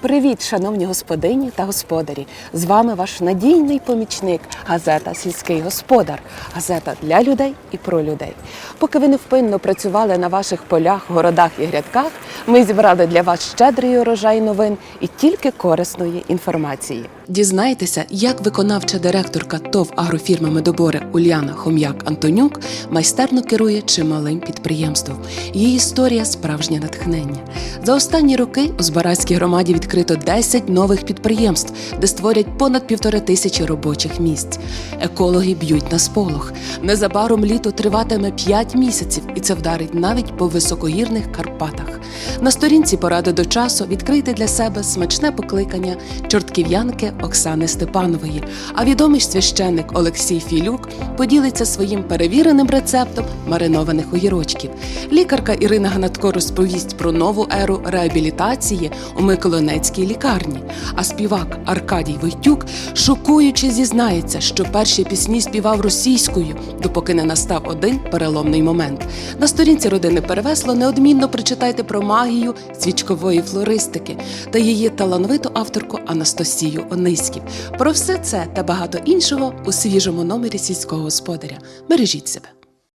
Привіт, шановні господині та господарі! З вами ваш надійний помічник, газета Сільський господар, газета для людей і про людей. Поки ви невпинно працювали на ваших полях, городах і грядках, ми зібрали для вас щедрий урожай новин і тільки корисної інформації. Дізнайтеся, як виконавча директорка ТОВ агрофірми Медобори Уляна Хом'як-Антонюк майстерно керує чималим підприємством. Її історія справжнє натхнення. За останні роки у Збаразькій громаді відкрито 10 нових підприємств, де створять понад півтори тисячі робочих місць. Екологи б'ють на сполох. Незабаром літо триватиме 5 місяців, і це вдарить навіть по високогірних Карпатах. На сторінці поради до часу відкрийте для себе смачне покликання чортків'янки Оксани Степанової. А відомий священник Олексій Філюк поділиться своїм перевіреним рецептом маринованих огірочків. Лікарка Ірина Гнатко розповість про нову еру реабілітації у Миколинецькій лікарні. А співак Аркадій Войтюк шокуюче зізнається, що перші пісні співав російською, допоки не настав один переломний момент. На сторінці родини Перевесло неодмінно прочитайте про магію свічкової флористики та її талановиту авторку Анастасію Ониськів. Про все це та багато іншого у свіжому номері сільського господаря. Бережіть себе.